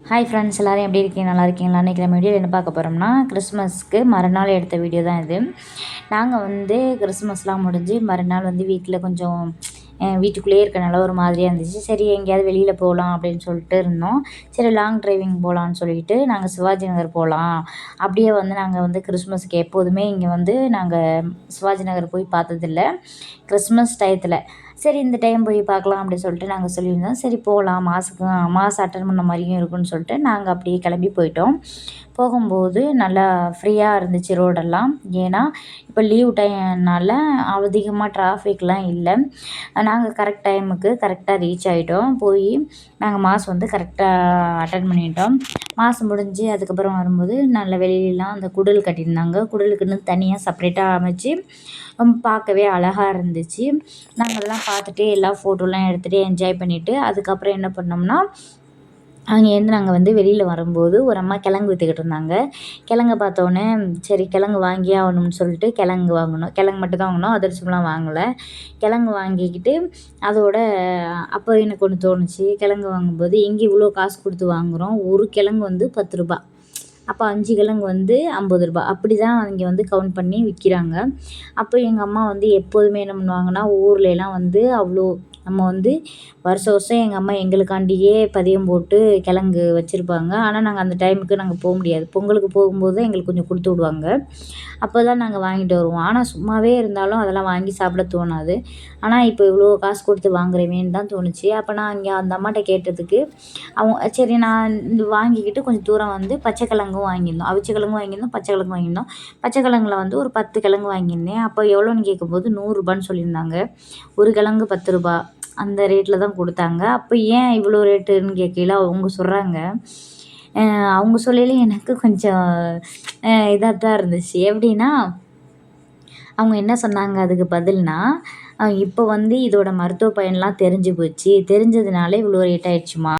Hi friends எல்லோரும் எப்படி இருக்கீங்க? நல்லா இருக்கீங்களா அன்றைக்கி நம்ம வீடியோ என்ன பார்க்க போகிறோம்னா கிறிஸ்மஸ்க்கு மறுநாள் எடுத்த வீடியோ தான் இது. நாங்கள் வந்து கிறிஸ்மஸ்லாம் முடிஞ்சு மறுநாள் வந்து வீட்டில் கொஞ்சம் வீட்டுக்குள்ளேயே இருக்கனால ஒரு மாதிரியாக இருந்துச்சு. சரி எங்கேயாவது வெளியில் போகலாம் அப்படின்னு சொல்லிட்டு இருந்தோம். சரி லாங் டிரைவிங் போகலான்னு சொல்லிட்டு நாங்கள் சிவாஜி நகர் போகலாம் அப்படியே வந்து நாங்கள் வந்து கிறிஸ்மஸ்க்கு எப்போதுமே இங்கே வந்து நாங்கள் சிவாஜி நகர் போய் பார்த்ததில்ல. கிறிஸ்மஸ் டயத்தில் சரி இந்த டைம் போய் பார்க்கலாம் அப்படின்னு சொல்லிட்டு நாங்கள் சொல்லியிருந்தோம். சரி போகலாம் மாஸுக்கு மாஸ் அட்டன் பண்ண மாதிரியும் இருக்குன்னு சொல்லிட்டு நாங்கள் அப்படியே கிளம்பி போயிட்டோம். போகும்போது நல்லா ஃப்ரீயாக இருந்துச்சு ரோடெல்லாம் ஏன்னா இப்போ லீவ் டைம்னால அதிகமாக டிராஃபிக்லாம் இல்லை. நாங்கள் கரெக்ட் டைமுக்கு கரெக்டாக ரீச் ஆகிட்டோம் போய் நாங்கள் மாஸ் வந்து கரெக்டாக அட்டன் பண்ணிட்டோம். மாதம் முடிஞ்சு அதுக்கப்புறம் வரும்போது நல்ல வெளியிலலாம் அந்த குடல் கட்டியிருந்தாங்க. குடலுக்குன்னு தனியாக செப்ரேட்டாக அமைச்சு பார்க்கவே அழகாக இருந்துச்சு. நாங்கள்லாம் பார்த்துட்டு எல்லா ஃபோட்டோலாம் எடுத்துகிட்டு என்ஜாய் பண்ணிவிட்டு அதுக்கப்புறம் என்ன பண்ணோம்னா அங்கேருந்து நாங்கள் வந்து வெளியில் வரும்போது ஒரு அம்மா கிழங்கு விற்றுக்கிட்டு இருந்தாங்க. கிழங்கு பார்த்தோன்னே சரி கிழங்கு வாங்கியே ஆகணும்னு சொல்லிட்டு கிழங்கு வாங்கினோம். கிழங்கு மட்டும் தான் வாங்கினோம் அதிரசம்லாம் வாங்கலை. கிழங்கு வாங்கிக்கிட்டு அதோட அப்போ எனக்கு ஒன்று தோணுச்சு. கிழங்கு வாங்கும்போது எங்கே இவ்வளோ காசு கொடுத்து வாங்குகிறோம் ஒரு கிழங்கு வந்து பத்து ரூபா அப்போ அஞ்சு கிழங்கு வந்து ஐம்பது ரூபா அப்படி தான் இங்கே வந்து கவுண்ட் பண்ணி விற்கிறாங்க அப்போ எங்கள் அம்மா வந்து எப்போதுமே என்ன பண்ணுவாங்கன்னா ஊர்லெலாம் வந்து அவ்வளோ நம்ம வந்து வருஷம் வருஷம் எங்கள் அம்மா எங்களுக்காண்டியே பதியம் போட்டு கிழங்கு வச்சுருப்பாங்க. ஆனால் நாங்கள் அந்த டைமுக்கு நாங்கள் போக முடியாது. பொங்கலுக்கு போகும்போது தான் எங்களுக்கு கொஞ்சம் கொடுத்து விடுவாங்க. அப்போ தான் நாங்கள் வாங்கிட்டு வருவோம். ஆனால் சும்மாவே இருந்தாலும் அதெல்லாம் வாங்கி சாப்பிட தோணாது. ஆனால் இப்போ இவ்வளோ காசு கொடுத்து வாங்குறமேன்னு தான் தோணுச்சு. அப்போ நான் இங்கே அந்த அம்மாட்ட கேட்டதுக்கு அவங்க சரி நான் இந்த வாங்கிக்கிட்டு கொஞ்சம் தூரம் வந்து பச்சை கிழங்கும் வாங்கியிருந்தோம். அவிச்ச கிழங்கும் வாங்கியிருந்தோம் பச்சை கிழங்கு வாங்கியிருந்தோம். பச்சை கிழங்குல வந்து ஒரு பத்து கிழங்கு வாங்கியிருந்தேன். அப்போ எவ்வளோன்னு கேட்கும்போது நூறுரூபான்னு சொல்லியிருந்தாங்க. ஒரு கிழங்கு பத்து ரூபா. அந்த ரேட்டில் தான் கொடுத்தாங்க. அப்போ ஏன் இவ்வளோ ரேட்டுன்னு கேட்கையில அவங்க சொல்கிறாங்க அவங்க சொல்லையில எனக்கு கொஞ்சம் இதாக தான் இருந்துச்சு. எப்படின்னா அவங்க என்ன சொன்னாங்க அதுக்கு பதில்னா இப்போ வந்து இதோட மருத்துவ பயன்லாம் தெரிஞ்சு போச்சு. தெரிஞ்சதுனால இவ்வளோ ரேட் ஆயிடுச்சுமா?